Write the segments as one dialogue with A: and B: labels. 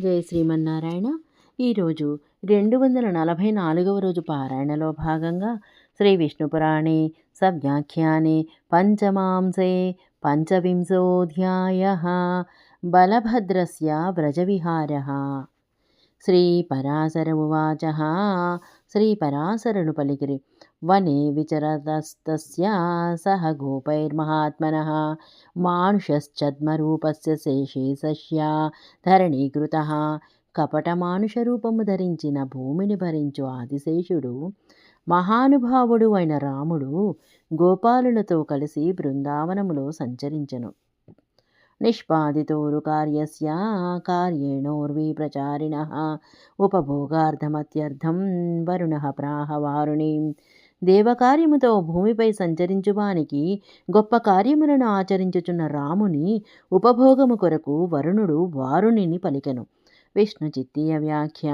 A: జై శ్రీమన్నారాయణ. ఈరోజు రెండు వందల నలభై నాలుగవ రోజు పారాయణలో భాగంగా శ్రీ విష్ణుపురాణే సవ్యాఖ్యానే పంచమాంసే పంచవింశోధ్యాయ బలభద్రస్య వ్రజవిహార. శ్రీ పరాశర ఉవాచ. శ్రీ పరాశరులు పలికిరి. వనే విచరతస్తస్య సహ గోపైర్మహాత్మనः మానుషశ్చద్మరూపస్య శేషేశస్య ధరణీకృతः కపటమానుషరూపము ధరించిన భూమిని భరించు ఆదిశేషుడు మహానుభావుడు అయిన రాముడు గోపాలులతో కలిసి బృందావనములో సంచరించను. నిష్పాదితోరు కార్యస్య కార్యేణోర్వి ప్రచారిణ. ఉపభోగార్థమత్యర్థం వరుణ ప్రాహవారుణీం. దేవకార్యముతో భూమిపై సంచరించువానికి గొప్ప కార్యములను ఆచరించుచున్న రాముని ఉపభోగము కొరకు వరుణుడు వారుణిని పలికెను. విష్ణు చిత్తీయ వ్యాఖ్య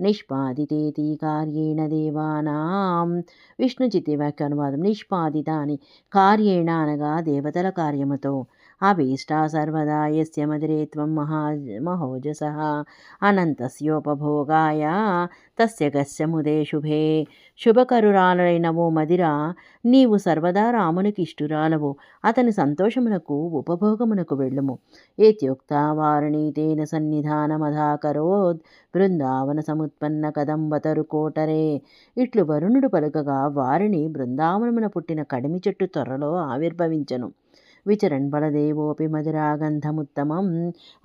A: నిష్పాదితేతి కార్యేణ దేవానాం. విష్ణుచితి వ్యాఖ్య అనువాదం నిష్పాదిత అని కార్యేణ అనగా దేవతల కార్యముతో. అభీష్టా సర్వదా యస్య మదిరే త్వం మహా మహోజస అనంతస్యోపభోగాయ తస్య గస్య ముదే శుభే శుభకరురాలైనవో మదిర నీవు సర్వదా రామునికి ఇష్టురాలవు అతని సంతోషమునకు ఉపభోగమునకు వెళ్ళుము ఏత్యుక్త వారిణి సన్నిధానమధాకరోద్ బృందావన సముత్పన్న కదంబతరు కోటరే ఇట్లు వరుణుడు పలుకగా వారిని బృందావనమున పుట్టిన కడిమి చెట్టు త్వరలో ఆవిర్భవించను విచరణ్ బలదేవోపి మధురాగంధముత్తమం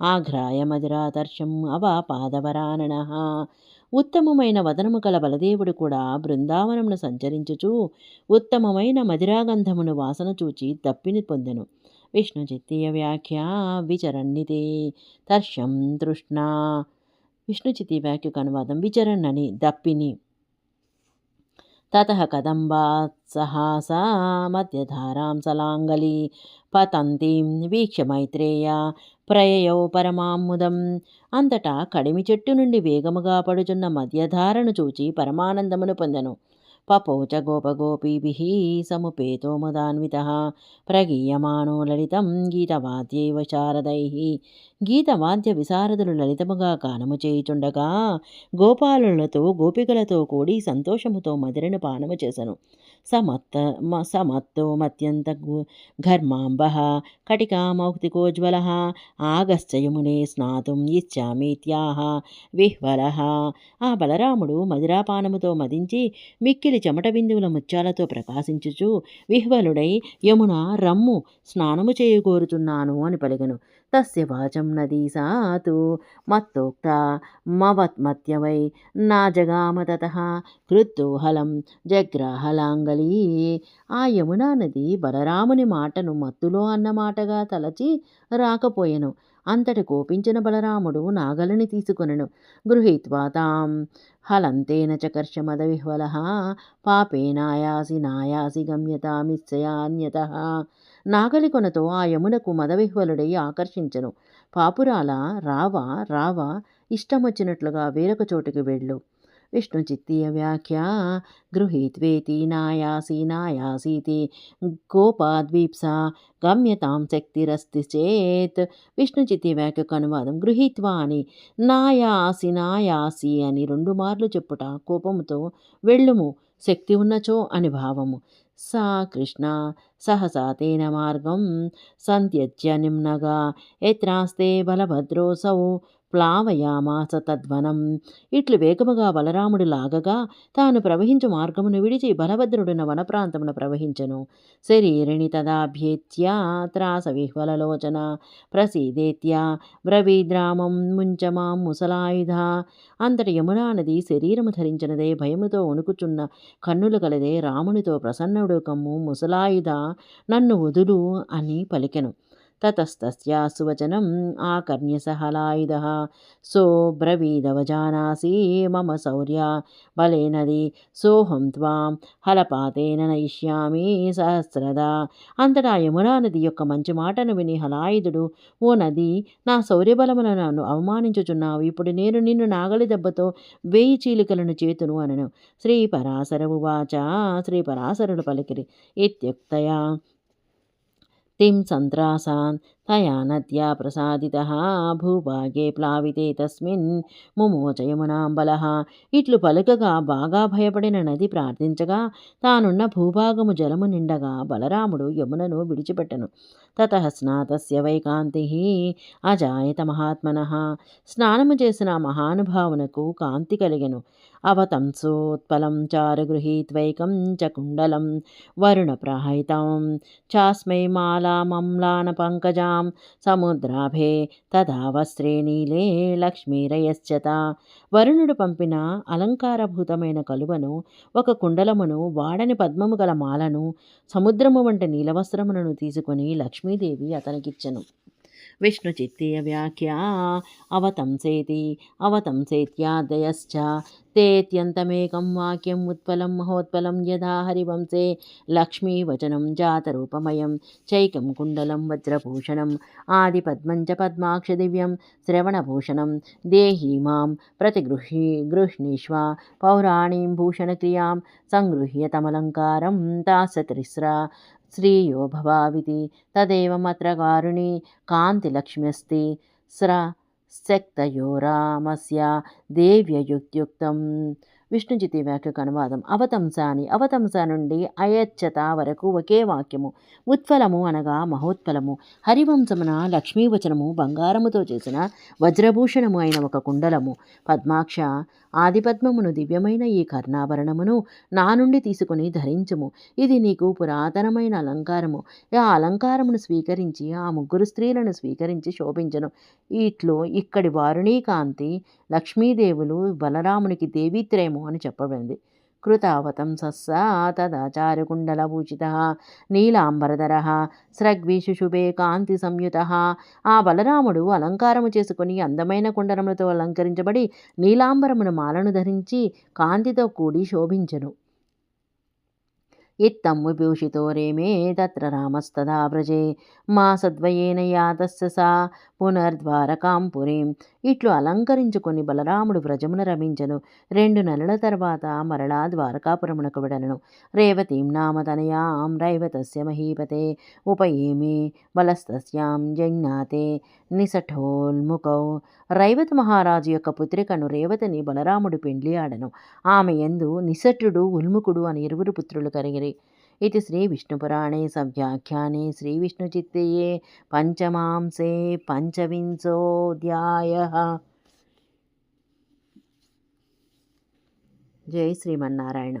A: ఆఘ్రాయ మధురాతర్షం అవాపాదవరానన ఉత్తమమైన వదనము కల బలదేవుడు కూడా బృందావనమును సంచరించుచు ఉత్తమమైన మధురాగంధమును వాసన చూచి తప్పిని పొందెను. విష్ణు చిత్తీయ వ్యాఖ్య విచరణితే తర్షం తృష్ణ. విష్ణుచితి వ్యాఖ్యకు అనువాదం విచరణ్ అని దప్పిని. తతః కదంబాత్సహాసా మధ్యధారాం సలాంగలి పతంతిం వీక్ష మైత్రేయ ప్రయయౌ పరమాముదం అంతటా కడిమి చెట్టు నుండి వేగముగా పడుచున్న మధ్యధారను చూచి పరమానందమును పొందెను పపోచ గోపగోపీభిः సముపేతో మదాన్వితः ప్రగీయమాణో లలితం గీతవాద్యైవ శారదైः గీతవాద్య విశారదులు లలితముగా గానము చేయుచుండగా గోపాలులతో గోపికలతో కూడి సంతోషముతో మధురను పానము చేసెను సమత్త సమత్తో మత్యంత ఘర్మాంబ కటికామౌక్తికోజ్వల ఆగశ్చయమునే స్నాతుం ఇచ్చామీత్యాహ విహ్వల ఆ బలరాముడు మదిరాపానముతో మదించి మిక్కిలి చెమట బిందువుల ముత్యాలతో ప్రకాశించుచు విహ్వలుడై యమున రమ్ము స్నానము చేయగోరుచున్నాను అని పలిగను తస్య వాచం నదీ సాతు మత్తోక్త మవత్మత్యవై నా జగామ కృతూహలం కృత్తోహలం ఆ యమునా నది బలరాముని మాటను మత్తులో అన్నమాటగా తలచి రాకపోయెను. అంతటి కోపించిన బలరాముడు నాగలిని తీసుకొనెను. గృహీత్వా తాం హలంతేన చకర్ష మదవిహ్వల పాపేనాయాసి నాయాసి గమ్యతామిశ్చయాన్యత నాగలి కొనతో ఆ యమునకు మదవిహ్వలుడై ఆకర్షించను. పాపురాల రావా రావా ఇష్టమొచ్చినట్లుగా వేరొక చోటుకి వెళ్ళు. విష్ణుచిత్తీయ వ్యాఖ్య గృహీత్వేతి నాయాసి నాయాసీతి గోపాద్వీప్స గమ్యతాం శక్తిరస్తి చేత్. విష్ణుచితి వ్యాఖ్యకు అనువాదం గృహీత్వా అని. నాయాసి నాయాసి అని రెండు మార్లు చెప్పుట కోపముతో వెళ్ళుము. శక్తి ఉన్నచో అని భావము. సా కృష్ణ సహసా తేన మార్గం సంత్యజ్య నిమ్నగా. ఎత్రాస్తే బలభద్రోసౌ ప్లావయామాస తద్వనం. ఇట్లు వేగముగా బలరాముడు లాగగా తాను ప్రవహించు మార్గమును విడిచి బలభద్రుడున వనప్రాంతమున ప్రవహించను. శరీరిణి తదాభ్యేత్య త్రాస విహ్వలలోచన ప్రసీదేత్య బ్రవీద్రామం ముంచమాం ముసలాయుధ. అంతటి యమునా నది శరీరము ధరించినదే భయముతో వణుకుచున్న కన్నులు కలదే రామునితో ప్రసన్నుడు కమ్ము ముసలాయుధ. నన్ను వదులు అని పలికెను. తతస్తస్యా సువచనం ఆకర్ణ్య సహలాయుధ సో బ్రవీదవజానాసి మమ శౌర్య బలేనది సోహం త్వాం హలపాతేన నయిష్యామి సహస్రదా అంతటా యమునా నది యొక్క మంచి మాటను విని హలాయుధుడు ఓ నది నా శౌర్యబలమును నన్ను అవమానించుచున్నావు. ఇప్పుడు నేను నిన్ను నాగలి దెబ్బతో వేయి చీలికలను చేతును అనను. శ్రీ పరాశర ఉవాచ శ్రీ పరాశరుడు పలికిరి. ఇత్యుక్తయా తిం సంత్రాసాన్ తయా నద్యా ప్రసాదితः భూభాగే ప్లావితే తస్మిన్ ముమోచ యమునాంబలః ఇట్లు పలుకగా బాగా భయపడిన నది ప్రార్థించగా తానున్న భూభాగము జలము నిండగా బలరాముడు యమునను విడిచిపెట్టను. తత స్నాతస్య వైకాంతి అజాయత మహాత్మన. స్నానము చేసిన మహానుభావునకు కాంతి కలిగెను. అవతంసోత్పలం చారుగృహీత్వైకం చ కుండలం వరుణప్రహితం చాస్మై మాలామమ్లాన పంకజాం సముద్రాభే తదావస్త్రే నీలే లక్ష్మీరయశ్చత వరుణుడు పంపిన అలంకారభూతమైన కలువను ఒక కుండలమును వాడని పద్మము గల మాలను సముద్రము వంటి నీలవస్త్రములను తీసుకొని లక్ష్మీదేవి అతనికిచ్చెను. विष्णुचित्ते अव्याख्या अवतंसेति अवतंसेत्यादयश्च तेत्यन्तमेकं वाक्यम् उत्पलं, महोत्पलं यदा हरिवंसे लक्ष्मीवचनं, जातरूपमयं। चैकं कुण्डलं, वज्रभूषणम्। आदिपद्मं च पद्माक्षदिव्यं। श्रवणभूषणं, देहि माँ प्रतिगृह्णी, गृह्णीष्व। पौराणीं, भूषणक्रियाँ सङ्गृह्य तमलङ्कारं तासतिस्रा తమలంకారం తాసత్రిస్రా శ్రీయో భవావితి తదేవమత్ర కారుణి కాంతిలక్ష్మ్యస్తి స్ర శక్తయోరామస్య దేవ్యయుక్త్యుక్తం విష్ణుజితి వ్యాఖ్యకు అనువాదం. అవతంసాని అవతంస నుండి అయచ్చత వరకు ఒకే వాక్యము. ఉత్ఫలము అనగా మహోత్ఫలము. హరివంశమున లక్ష్మీవచనము బంగారముతో చేసిన వజ్రభూషణము అయిన ఒక కుండలము. పద్మాక్ష ఆదిపద్మమును దివ్యమైన ఈ కర్ణాభరణమును నా నుండి తీసుకుని ధరించుము. ఇది నీకు పురాతనమైన అలంకారము. ఆ అలంకారమును స్వీకరించి ఆ ముగ్గురు స్త్రీలను స్వీకరించి శోభించను. ఇట్లు ఇక్కడి వారుణీ కాంతి లక్ష్మీదేవులు బలరామునికి దేవిత్రయము అని చెప్పబడింది. కృతావతం సస్సా తదాచారుకుండలభూషిత నీలాంబరధర స్రగ్విశుశుభే కాంతి సంయుత. ఆ బలరాముడు అలంకారము చేసుకుని అందమైన కుండలములతో అలంకరించబడి నీలాంబరమును మాలను ధరించి కాంతితో కూడి శోభించెను. ఇత్తం విభూషితో రేమే తత్ర రామస్తదా వ్రజే మాసద్వయేన యాతస్య సా పునర్ద్వారకాం పురీం ఇట్లు అలంకరించుకొని బలరాముడు వ్రజమున రమించను రెండు నెలల తర్వాత మరలా ద్వారకాపురమునకు విడలను రేవతీం నామ తనయాం రైవతస్య మహీపతే ఉపయేమి బలస్తస్యాం జజ్ఞాతే నిసఠోల్ముఖౌ రైవత మహారాజు యొక్క పుత్రికను రేవతిని బలరాముడు పెండ్లి ఆడను ఆమె ఎందు నిసఠుడు ఉల్ముకుడు అని ఇరువురు పుత్రులు కలిగిరి ఇది శ్రీ విష్ణుపురాణే సవ్యాఖ్యానే శ్రీవిష్ణుచిత్తయే పంచమాంసే పంచవింశోధ్యాయ జై శ్రీమన్నారాయణ